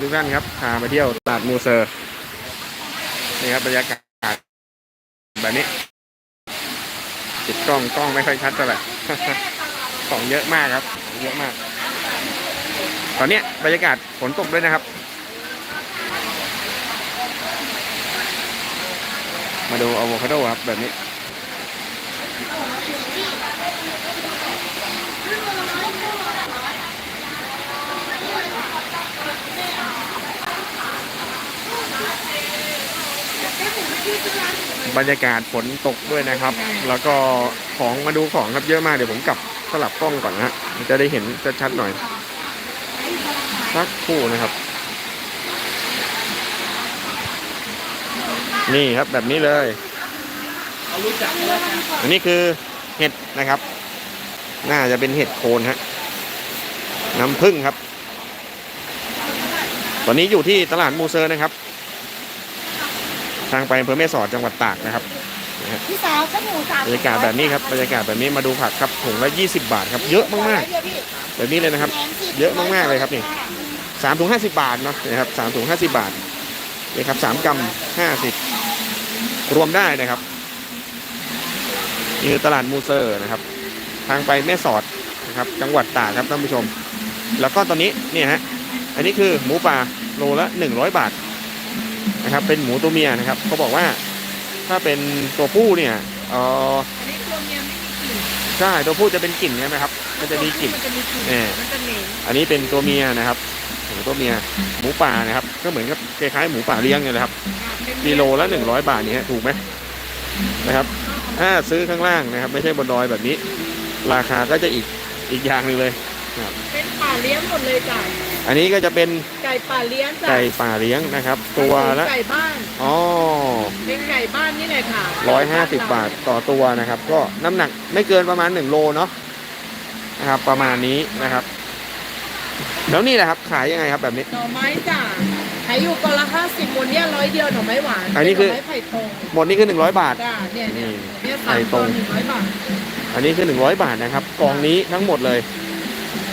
ทุกท่านครับพามาเที่ยวตลาดมูเซอร์นี่ครับบรรยากาศแบบนี้ติดกล้องกล้องไม่ค่อยชัดเท่าไหร่ของเยอะมากครับ เยอะมาก ตอนนี้บรรยากาศฝนตกด้วยนะครับ มาดูอะโวคาโดครับแบบนี้ บรรยากาศฝนตกด้วยนะครับ แล้วก็ของมาดูของครับเยอะมากเดี๋ยวผมกลับสลับกล้องก่อนนะฮะจะได้เห็นชัดๆหน่อยสักคู่นะครับ นี่ครับแบบนี้เลยอันนี้คือเห็ดนะครับ น่าจะเป็นเห็ดโคนฮะน้ำผึ้งครับ ตอนนี้อยู่ที่ตลาดมูเซอร์นะครับ ทางไปอำเภอแม่สอดจังหวัดตากนะครับพี่สาวข้าวหมูสามบรรยากาศแบบนี้ครับบรรยากาศแบบนี้มาดูผักครับถุงละ20 บาทครับเยอะมากๆแบบนี้เลยนะครับ เยอะมากๆเลยครับนี่สามถุงห้าสิบบาทเนาะนะครับสามถุงห้าสิบบาทนี่ครับสามกรัมห้าสิบรวมได้นะครับนี่คือตลาดมูเซอร์นะครับ ทางไปแม่สอดนะครับ จังหวัดตากครับท่านผู้ชม แล้วก็ตอนนี้เนี่ยฮะอันนี้คือหมูป่าโลละหนึ่งร้อยบาท นะครับ เป็นหมูตัวเมียนะครับเขาบอกว่า ถ้าเป็นตัวผู้เนี่ยเอออันนี้ตัวเมียไม่มีกลิ่นใช่ตัวผู้จะเป็นกลิ่นใช่ไหมครับ มันจะมีกลิ่น มันจะมีกลิ่นเออ มันจะเหม็นอันนี้เป็นตัวเมียนะครับหมูตัวเมียหมูป่านะครับ ก็เหมือนกับคล้ายๆหมูป่าเลี้ยงเนี่ยแหละครับกิโลละ100 บาทนี่ฮะถูกไหมนะครับ ถ้าซื้อข้างล่างนะครับ ไม่ใช่บนดอยแบบนี้ ราคาก็จะอีกอีกอย่างหนึ่งเลย เป็นป่าเลี้ยงหมดเลยจ้ะ อันนี้ก็จะเป็นไก่ป่าเลี้ยงจ้ะไก่ป่าเลี้ยงนะครับ ตัวละไก่บ้านอ๋อเป็นไก่บ้านนี่แหละค่ะร้อยห้าสิบบาทต่อตัวนะครับ ก็น้ำหนักไม่เกินประมาณหนึ่งโลเนาะนะครับ ประมาณนี้นะครับ แล้วนี่แหละครับขายยังไงครับแบบนี้หน่อไม้จ้ะขายอยู่กล่องละห้าสิบหมดเนี่ยร้อยเดียวหน่อไม้หวานอันนี้คือเป็หน่อไม้ไผ่ทองหมดนี่คือหนึ่งร้อยบาทจ้ะเนี่ยเนี่ยนี่เนี่ยไผ่สามตตัรวงหนึ่งร้อยบาทอันนี้คือ100บาทนะครับกองนี้ทั้งหมดเลย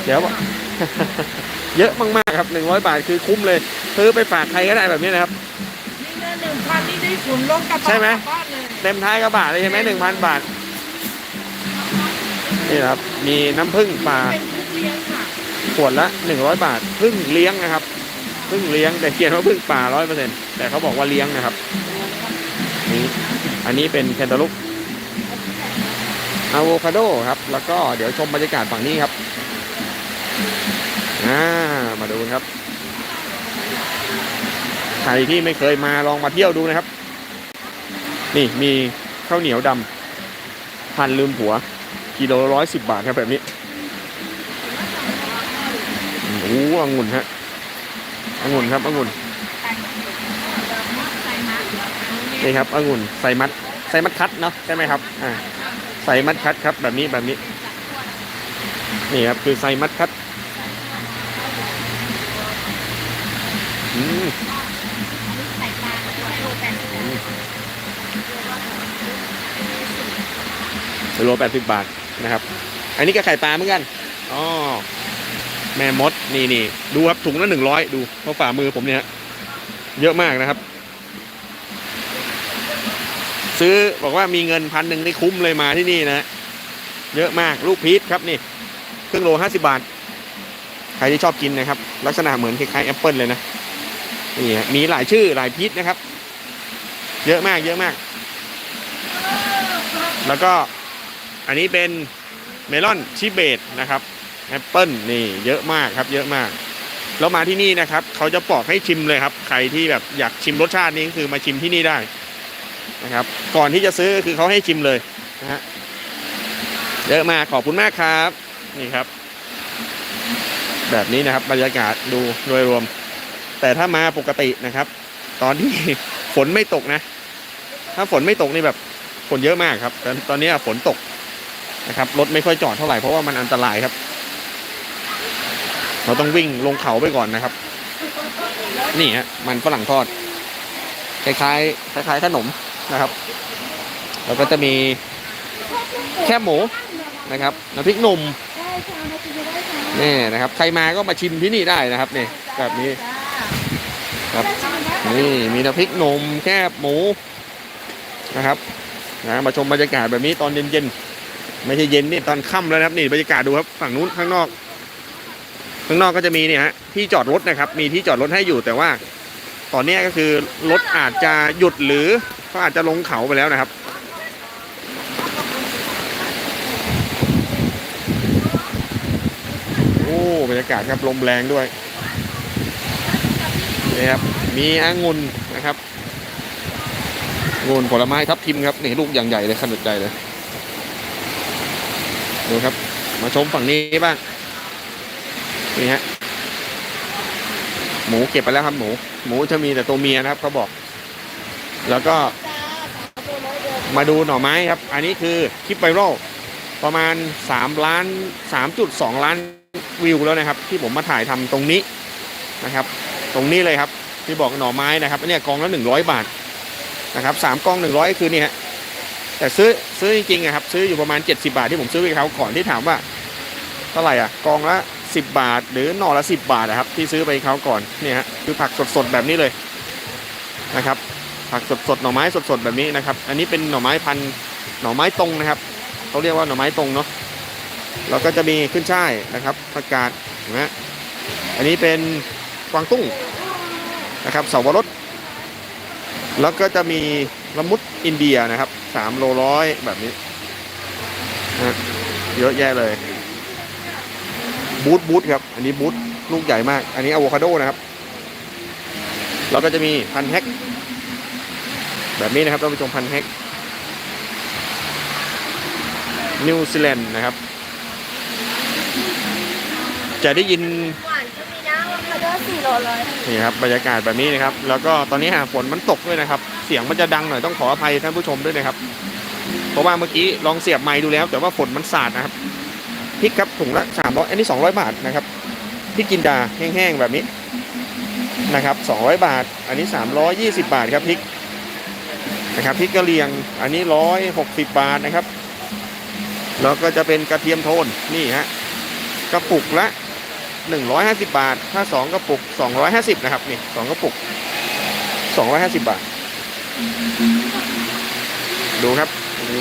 เดี๋ยว เยอะมากๆครับ100บาทคือคุ้มเลยซื้อไปฝากใครก็ได้แบบนี้นะครับนี่เงินหนึ่งพันนี่ได้ขุนลงกระใช่เป๋าไหม กลับบ้านเลยเต็มท้ายกระบะเลยใช่ไหมหนึ่งพันบาทนี่นะครับมีน้ำผึ้งปลาเป็นทุเรียนค่ะขวดละ100บาทพึ่งเลี้ยงนะครับพึ่งเลี้ยงแต่เขียนว่าพึ่งป่าร้อยเปอร์เซ็นต์แต่เขาบอกว่าเลี้ยงนะครับนี่อันนี้เป็นแคนตาลูปอะโวคาโดครับ แล้วก็เดี๋ยวชมบรรยากาศฝั่งนี้ครับ อ่ามาดูครับ ใครที่ไม่เคยมาลองมาเที่ยวดูนะครับ นี่มีข้าวเหนียวดำพันลืมผัว กิโลร้อยสิบบาทครับแบบนี้โอ้องุ่นฮะองุ่นครับองุ่นนี่ครับองุ่นใส่มัดใส่มัดคัดเนาะใช่ไหมครับอ่าใส่มัดคัดครับแบบนี้แบบนี้ นี่ครับคือใส่มัดคัด อืมโลแปดสิบบาทนะครับ อันนี้ก็ไข่ปลาเหมือนกันอ๋อแม่มดนี่นี่ดูครับถุงละหนึ่งร้อยดูเพราะฝ่ามือผมเนี่ยเยอะมากนะครับ ซื้อบอกว่ามีเงินพันหนึ่งได้คุ้มเลยมาที่นี่นะเยอะมากลูกพีชครับนี่ครึ่งโลห้าสิบาท ใครที่ชอบกินนะครับ ลักษณะเหมือนคล้ายๆแอปเปิลเลยนะ นี่มีหลายชื่อหลายพีชนะครับ เยอะมากเยอะมาก แล้วก็อันนี้เป็นเมลอนชิเบตนะครับแอปเปิลนี่เยอะมากครับ เยอะมากแล้วมาที่นี่นะครับเขาจะปอกให้ชิมเลยครับ ใครที่แบบอยากชิมรสชาตินี้คือมาชิมที่นี่ได้นะครับ ก่อนที่จะซื้อคือเขาให้ชิมเลยนะฮะเยอะมากขอบคุณมากครับ นี่ครับ แบบนี้นะครับบรรยากาศดูโดยรวม แต่ถ้ามาปกตินะครับ ตอนที่ฝนไม่ตกนะ ถ้าฝนไม่ตกนี่แบบฝนเยอะมากครับแต่ตอนนี้ฝนตกนะครับรถไม่ค่อยจอดเท่าไหร่เพราะว่ามันอันตรายครับ เราต้องวิ่งลงเขาไปก่อนนะครับ นี่ฮะมันฝรั่งทอด คล้ายๆคล้ายๆขนมนะครับ แล้วก็จะมีแคบหมูนะครับน้ำพริกหนุ่มนี่นะครับ ใครมาก็มาชิมที่นี่ได้นะครับนี่แบบนี้ ครับนี่มีน้ำพริกหนมแคบหมูนะครับนะมาชมบรรยากาศแบบนี้ตอนเย็นๆไม่ใช่เย็นนี่ตอนค่ำแล้วนะครับนี่บรรยากาศดูครับฝั่งนู้นข้างนอก ข้างนอกก็จะมีเนี่ยฮะที่จอดรถนะครับ มีที่จอดรถให้อยู่แต่ว่า ตอนนี้ก็คือรถอาจจะหยุดหรือก็อาจจะลงเขาไปแล้วนะครับโอ้บรรยากาศครับลมแรงด้วย นี่ครับ มีองุ่นนะครับองุ่นผลไม้ทับทิมครับนี่ลูกอย่างใหญ่เลยขนาดใหญ่เลยดูครับ มาชมฝั่งนี้บ้างนี่ฮะหมูเก็บไปแล้วครับหมู หมูจะมีแต่ตัวเมียนะครับเขาบอก แล้วก็มาดูหน่อไม้ครับ อันนี้คือคลิปไวรัลประมาณ 3 ล้าน 3.2 ล้านวิวแล้วนะครับ ที่ผมมาถ่ายทำตรงนี้นะครับ ตรงนี้เลยครับ ที่บอกหน่อไม้นะครับเนี่ยกองละ100บาทนะครับสามกอง100คือนี่ฮะแต่ซื้อซื้อจริงๆอะครับซื้ออยู่ประมาณ 70 บาทที่ผมซื้อไปเขาก่อนที่ถามว่าเท่าไหร่อะกองละ 10 บาท หรือหน่อละ 10 บาทนะครับที่ซื้อไปเขาก่อนเนี่ยฮะคือผักสดๆแบบนี้เลยนะครับผักสดๆหน่อไม้สดๆแบบนี้นะครับ อันนี้เป็นหน่อไม้พันหน่อไม้ตรงนะครับเขาเรียกว่าหน่อไม้ตรงเนาะแล้วก็จะมีขึ้นช่ายนะครับผักกาดนะฮะอันนี้เป็น กวางตุ้งนะครับเสาวรสแล้วก็จะมีละมุดอินเดียนะครับสามโลร้อยแบบนี้นะเยอะแยะเลย บูทบูทครับ อันนี้บูทลูกใหญ่มาก อันนี้อะโวคาโดนะครับ แล้วก็จะมีพันแฮกแบบนี้นะครับท่านผู้ชมพันแฮกนิวซีแลนด์นะครับ จะได้ยิน อะโลเลยนี่ครับบรรยากาศแบบนี้นะครับ แล้วก็ตอนนี้หาฝนมันตกด้วยนะครับ เสียงมันจะดังหน่อยต้องขออภัยท่านผู้ชมด้วยนะครับ เพราะว่าเมื่อกี้ลองเสียบไมค์ดูแล้ว แต่ว่าฝนมันสาดนะครับพริกครับถุงละสามร้อยอันนี้สองร้อยบาทนะครับพริกกินดาแห้งๆแบบนี้นะครับสองร้อยบาท อันนี้สามร้อยยี่สิบบาทครับพริกนะครับพริกกะเหรี่ยงอันนี้ร้อยหกสิบบาทนะครับแล้วก็จะเป็นกระเทียมโทนนี่ฮะกระปุกละ หนึ่งร้อยห้าสิบบาท ถ้าสองกระปุกสองร้อยห้าสิบนะครับ นี่สองกระปุกสองร้อยห้าสิบบาท ดูครับ โอ้โห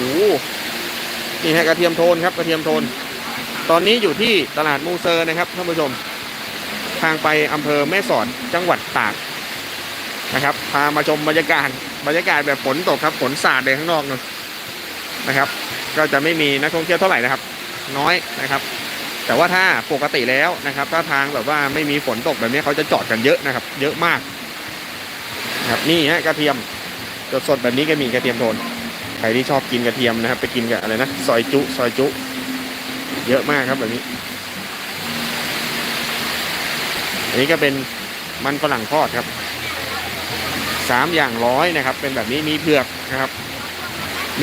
นี่ฮะกระเทียมโทนครับ กระเทียมโทน ตอนนี้อยู่ที่ตลาดมูเซอร์นะครับท่านผู้ชม ทางไปอำเภอแม่สอด จังหวัดตาก นะครับ พามาชมบรรยากาศ บรรยากาศแบบฝนตกครับ ฝนสาดเลยข้างนอกนู่นนะครับ ก็จะไม่มีนักท่องเที่ยวเท่าไหร่นะครับ น้อยนะครับ แต่ว่าถ้าปกติแล้วนะครับ ถ้าทางแบบว่าไม่มีฝนตกแบบนี้เขาจะจอดกันเยอะนะครับ เยอะมากครับนี่ฮะกระเทียมสดๆแบบนี้ก็มีกระเทียมโทนใครที่ชอบกินกระเทียมนะครับ ไปกินกับอะไรนะซอยจุซอยจุ เยอะมากครับแบบนี้ อันนี้ก็เป็นมันฝรั่งทอดครับสามอย่างร้อยนะครับ เป็นแบบนี้มีเผือกนะครับ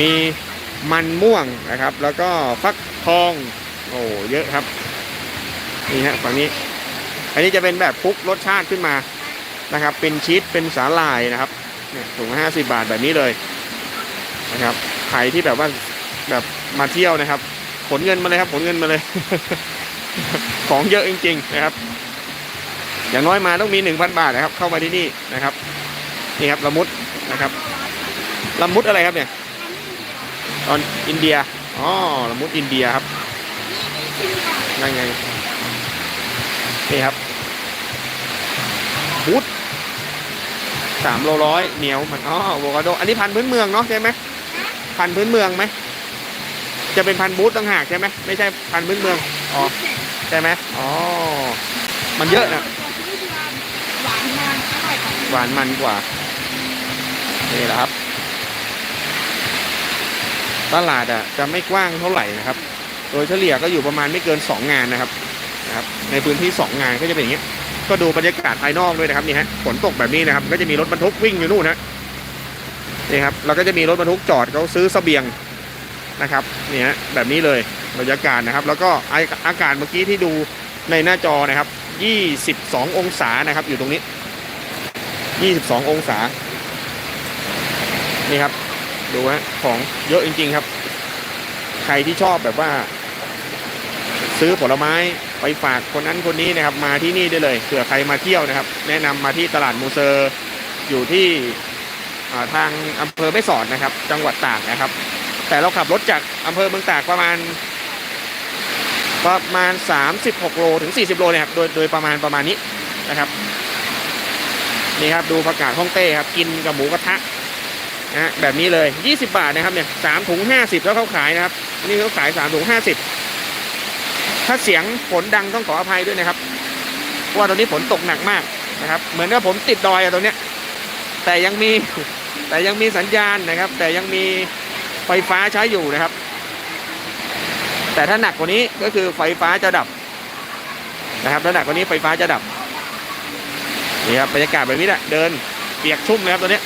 มีมันม่วงนะครับ แล้วก็ฟักทอง อ้เยอะครับ นี่ฮะฝั่งนี้ อันนี้จะเป็นแบบคุกรสชาติขึ้นมานะครับ เป็นชีสเป็นสาหร่ายนะครับเนี่ยถุงห้าสิบาทแบบนี้เลยนะครับใครที่แบบว่าแบบมาเที่ยวนะครับ ขนเงินมาเลยครับ ขนเงินมาเลย ของเยอะจริง ๆ นะครับ อย่างน้อยมาต้องมีหนึ่งพันบาทนะครับ เข้ามาที่นี่นะครับนี่ครับละมุดนะครับละมุดอะไรครับเนี่ยตอนอินเดียอ๋อละมุดอินเดียครับ นั่นไง นี่ครับบูทสามโลร้อยเหนียวมันอ๋อโวคาโด อันนี้พันธุ์พื้นเมืองเนาะใช่ไหมพันธุ์พื้นเมืองไหม จะเป็นพันธุ์บูทต่างหากใช่ไหมไม่ใช่พันธุ์พื้นเมือง อ๋อ ใช่ไหมอ๋อ มันเยอะนะหวานมันอร่อยกว่าหวานมันกว่า นี่แหละครับ ตลาดอะ จะไม่กว้างเท่าไหร่นะครับ โดยเฉลี่ยก็อยู่ประมาณไม่เกิน 2 งานนะครับนะครับในพื้นที่ 2 งานก็จะเป็นอย่างนี้ ก็ดูบรรยากาศภายนอกด้วยนะครับนี่ฮะฝนตกแบบนี้นะครับก็จะมีรถบรรทุกวิ่งอยู่นู่นนะนี่ครับแล้วก็จะมีรถบรรทุกจอดเขาซื้อเสบียงนะครับนี่ฮะแบบนี้เลยบรรยากาศนะครับ แล้วก็อากอากาศเมื่อกี้ที่ดูในหน้าจอนะครับ 22 องศานะครับอยู่ตรงนี้ 22 องศา นี่ครับ ดูฮะของเยอะจริง ๆ ครับ ใครที่ชอบแบบว่า ซื้อผลไม้ไปฝากคนนั้นคนนี้นะครับมาที่นี่ได้เลยเผื่อใครมาเที่ยวนะครับ แนะนำมาที่ตลาดมูเซอร์อยู่ที่ทางอำเภอแม่สอดนะครับ จังหวัดตากนะครับ แต่เราขับรถจากอำเภอเมืองตากประมาณ ประมาณ 36 โลถึง 40 โลนี่ยครับโดยโดยประมาณประมาณนี้นะครับนี่ครับดูผักกาดฮ่องเต้ครับกินกับหมูกระทะนะฮะแบบนี้เลย 20 บาทนะครับเนี่ยสามถุง 50 แล้วเขาขายนะครับนี่เขาขาย3ถุง 50 ถ้าเสียงฝนดังต้องขออภัยด้วยนะครับว่าตอนนี้ฝนตกหนักมากนะครับ เหมือนกับผมติดดอยอะตรงเนี้ย แต่ยังมีแต่ยังมีสัญญาณนะครับ แต่ยังมีไฟฟ้าใช้อยู่นะครับ แต่ถ้าหนักกว่านี้ก็คือไฟฟ้าจะดับนะครับถ้าหนักกว่านี้ไฟฟ้าจะดับนี่ครับบรรยากาศแบบนี้แหละเดินเปียกชุ่มเลยครับตอนนี้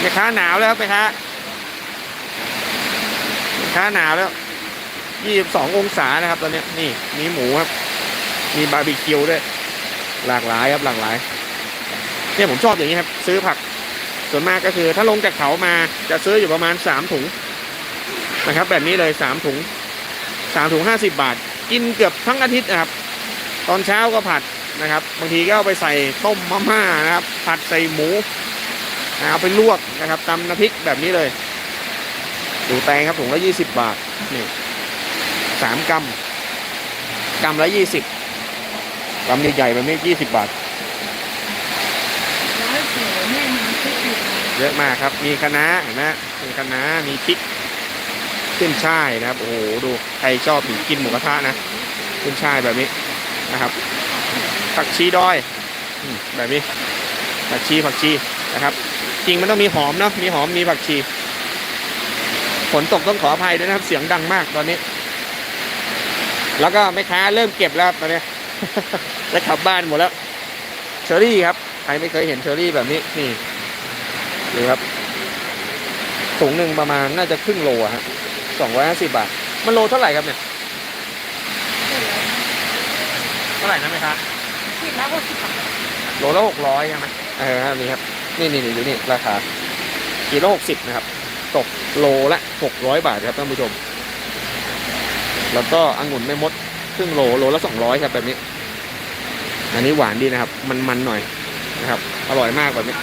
แม่ค้าหนาวแล้วครับแม่ค้าแม่ค้าหนาวแล้ว 22ององศานะครับ ตอนนี้นี่มีหมูครับ มีบาร์บีคิวด้วย หลากหลายครับหลากหลาย เนี่ยผมชอบอย่างนี้ครับ ซื้อผัก ส่วนมากก็คือ ถ้าลงจากเขามาจะซื้ออยู่ประมาณ3ถุงนะครับ แบบนี้เลย3ถุง3ถุง50บบาท กินเกือบทั้งอาทิตย์นะครับ ตอนเช้าก็ผัดนะครับ บางทีก็เอาไปใส่ต้มมะม่านะครับ ผัดใส่หมูนะเอาไปลวกนะครับตำน้ำพริกแบบนี้เลย ดูแตงครับถุงละ20บาทนี่ สามกรัมกรัมละยี่สิบกรัมใหญ่ๆแบบนี้ยี่สิบบาทร้อยเสือแม่น้ำพริกอยู่เยอะมากครับ มีคะน้าเห็นไหมมีคะน้ามีพริกขึ้นช่ายนะครับ โอ้โห ดูใครชอบกินหมูกระทะนะขึ้นช่ายแบบนี้นะครับผักชีดอยอืมแบบนี้ผักชีผักชีนะครับ จริงมันต้องมีหอมเนาะมีหอมมีผักชีฝนตกต้องขออภัยด้วยนะครับ เสียงดังมากตอนนี้ แล้วก็แม่ค้าเริ่มเก็บแล้วครับตอนนี้จะกลับบ้านหมดแล้วเชอรี่ครับใครไม่เคยเห็นเชอรี่แบบนี้นี่ดูครับถุงหนึ่งประมาณน่าจะครึ่งโลอะฮะสองร้อยห้าสิบบาท มันโลเท่าไหร่ครับเนี่ยเท่าไหร่นะแม่ค้าผิดแล้วก็สิบบาทโลละหกร้อยใช่ไหมเออครับนี่ครับ นี่นี่นี่ดูนี่ราคากิโลหกสิบนะครับ ตกโลละหกร้อยบาทครับท่านผู้ชม แล้วก็องุ่นไม่มดครึ่งโลโลละสองร้อยครับแบบนี้ อันนี้หวานดีนะครับ มันมันๆหน่อยนะครับ อร่อยมากแบบนี้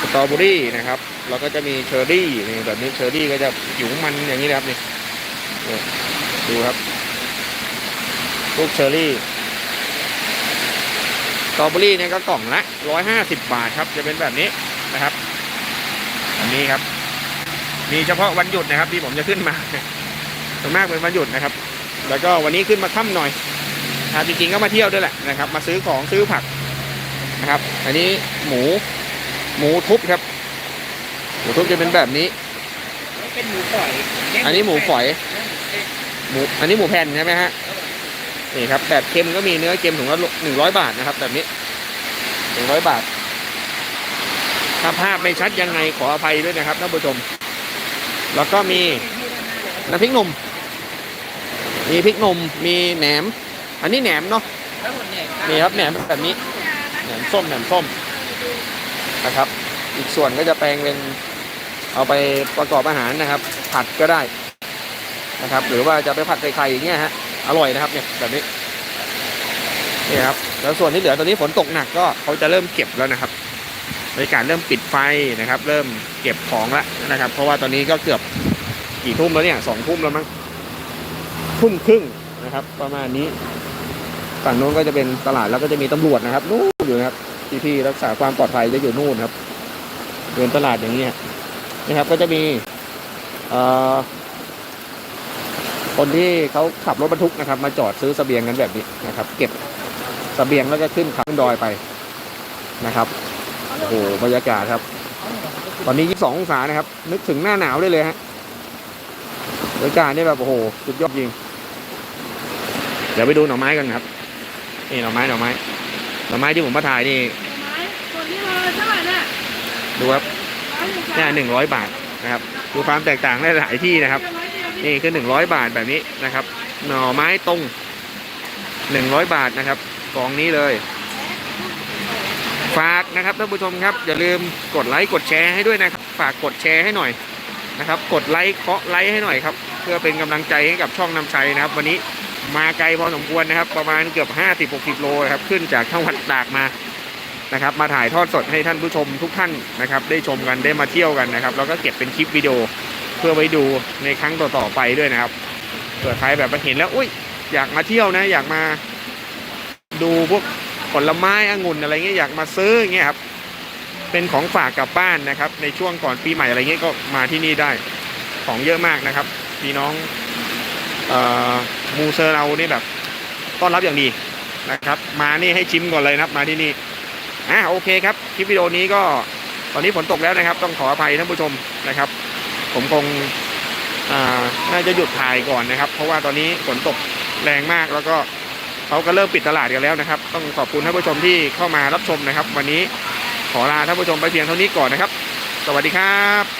สตรอเบอรี่นะครับ แล้วก็จะมีเชอร์รี่นี่แบบนี้เชอร์รี่ก็จะผิวมันอย่างนี้นะครับนี่ดูครับลูกเชอร์รี่สตรอเบอรี่เนี่ยก็กล่องละร้อยห้าสิบบาทครับ จะเป็นแบบนี้นะครับ อันนี้ครับ มีเฉพาะวันหยุดนะครับที่ผมจะขึ้นมา ส่วนมากเป็นวันหยุดนะครับ แล้วก็วันนี้ขึ้นมาค่ำหน่อยนะครับจริงๆก็มาเที่ยวด้วยแหละนะครับ มาซื้อของซื้อผักนะครับ อันนี้หมูหมูทุบครับ หมูทุบจะเป็นแบบนี้ เป็นหมูฝอย อันนี้หมูฝอย หมูอันนี้หมูแผ่นใช่ไหมฮะนี่ครับแบบเค็มก็มีเนื้อเค็มถุงละหนึ่งร้อยบาทนะครับ แบบนี้หนึ่งร้อยบาทถ้าภาพไม่ชัดยังไงขออภัยด้วยนะครับท่านผู้ชม แล้วก็มีน้ำพริกหนุ่ม มีพริกหนุ่มมีแหนม อันนี้แหนมเนาะนี่ครับแหนมแบบนี้แหนมส้มแหนมส้มนะครับ อีกส่วนก็จะแปลงเป็นเอาไปประกอบอาหารนะครับ ผัดก็ได้นะครับ หรือว่าจะไปผัดใส่ไข่อย่างเงี้ยฮะอร่อยนะครับเนี่ยแบบนี้นี่ครับแล้วส่วนที่เหลือตอนนี้ฝนตกหนักก็เขาจะเริ่มเก็บแล้วนะครับบรรยากาศเริ่มปิดไฟนะครับ เริ่มเก็บของแล้วนะครับ เพราะว่าตอนนี้ก็เกือบกี่ทุ่มแล้วเนี่ยสองทุ่มแล้วมั้ง ทุ่มครึ่งนะครับ ประมาณนี้ ฝั่งโน้นก็จะเป็นตลาดแล้วก็จะมีตำรวจนะครับนู่นอยู่นะครับพี่ๆรักษาความปลอดภัยจะอยู่นู่นครับ เดินตลาดอย่างนี้ยนะครับ ก็จะมีเอ่อคนที่เขาขับรถบรรทุกนะครับ มาจอดซื้อเสบียงกันแบบนี้นะครับ เก็บเสบียงแล้วก็ขึ้นขึ้นดอยไปนะครับโอ้โหบรรยากาศครับ ตอนนี้ 22 องศานะครับ นึกถึงหน้าหนาวได้เลยฮะบรรยากาศนี่แบบโอ้โหสุดยอดจริง ดี๋ยวไปดูหน่อไม้กันครับ นี่หน่อไม้หน่อไม้หน่อไม้ที่ผมมาถ่ายนี่ไม้ตัวนี้เลยเท่าไหร่เนี่ยดูครับเนี่ยหนึ่งร้อยบาทนะครับดูความแตกต่างได้หลายที่นะครับ นี่คือหนึ่งร้อยบาทแบบนี้นะครับ หน่อไม้ตรงหนึ่งร้อยบาทนะครับกองนี้เลย ฝากนะครับท่านผู้ชมครับ อย่าลืมกดไลค์กดแชร์ให้ด้วยนะครับ ฝากกดแชร์ให้หน่อยนะครับ กดไลค์เคาะไลค์ให้หน่อยครับ เพื่อเป็นกำลังใจให้กับช่องนำชัยนะครับ วันนี้ มาไกลพอสมควรนะครับ ประมาณเกือบ 50-60 โลนะครับขึ้นจากจังหวัดตากมานะครับ มาถ่ายทอดสดให้ท่านผู้ชมทุกท่านนะครับ ได้ชมกันได้มาเที่ยวกันนะครับแล้วก็เก็บเป็นคลิปวิดีโอเพื่อไว้ดูในครั้งต่อๆไปด้วยนะครับเผื่อใครแบบมาเห็นแล้วอุ้ยอยากมาเที่ยวนะ อยากมาดูพวกผลไม้องุ่นอะไรเงี้ยอยากมาซื้อเงี้ยครับเป็นของฝากกลับบ้านนะครับ ในช่วงก่อนปีใหม่อะไรเงี้ยก็มาที่นี่ได้ ของเยอะมากนะครับพี่น้องเอ่อ มูเซอร์เรานี่แบบ ต้อนรับอย่างดีนะครับ มานี่ให้ชิมก่อนเลยนะครับ มาที่นี่อะโอเคครับคลิปวิดีโอนี้ก็ตอนนี้ฝนตกแล้วนะครับ ต้องขออภัยท่านผู้ชมนะครับ ผมคงอ่าน่าจะหยุดถ่ายก่อนนะครับ เพราะว่าตอนนี้ฝนตกแรงมากแล้วก็เขาก็เริ่มปิดตลาดกันแล้วนะครับ ต้องขอบคุณท่านผู้ชมที่เข้ามารับชมนะครับ วันนี้ขอลาท่านผู้ชมไปเพียงเท่านี้ก่อนนะครับ สวัสดีครับ